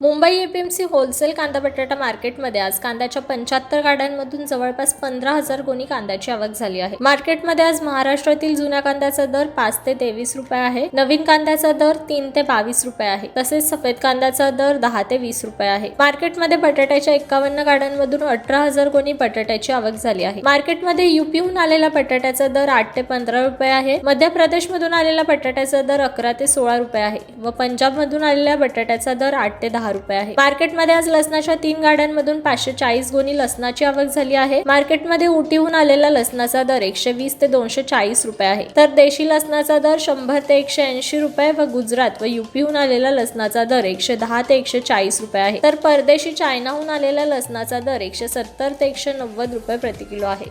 Mumbai APMC wholesale कांदा बटाटा मार्केटमध्ये आज कांद्याच्या पंच्याहत्तर गाड्यांमधून जवळपास पंधरा हजार गोणी कांद्याची आवक झाली आहे. मार्केटमध्ये आज महाराष्ट्रातील जुन्या कांद्याचा दर पाच ते तेवीस रुपये आहे. नवीन कांद्याचा दर तीन ते बावीस रुपये आहे. तसेच सफेद कांद्याचा दर दहा ते वीस रुपये आहे. मार्केटमध्ये बटाट्याच्या एकावन्न गाड्यांमधून अठरा हजार गोणी बटाट्याची आवक झाली आहे. मार्केटमध्ये युपीहून आलेला बटाट्याचा दर आठ ते पंधरा रुपये आहे. मध्य प्रदेशमधून आलेला बटाट्याचा दर अकरा ते सोळा रुपये आहे व पंजाबमधून आलेल्या बटाट्याचा दर आठ ते दहा रुपये आहे. मार्केटमध्ये आज लसणाच्या तीन गाड्यांमधून पाचशे चाळीस गुणी लसणाची आवक झाली आहे. मार्केटमध्ये उटीहून आलेला लसणाचा दर एकशे वीस ते दोनशे चाळीस रुपये आहे. तर देशी लसणाचा दर शंभर ते एकशे ऐंशी रुपये व गुजरात व युपीहून आलेला लसणाचा दर एकशे दहा ते एकशे चाळीस रुपये आहे. तर परदेशी चायनाहून आलेल्या लसणाचा दर एकशे सत्तर ते एकशे नव्वद रुपये प्रति किलो आहे.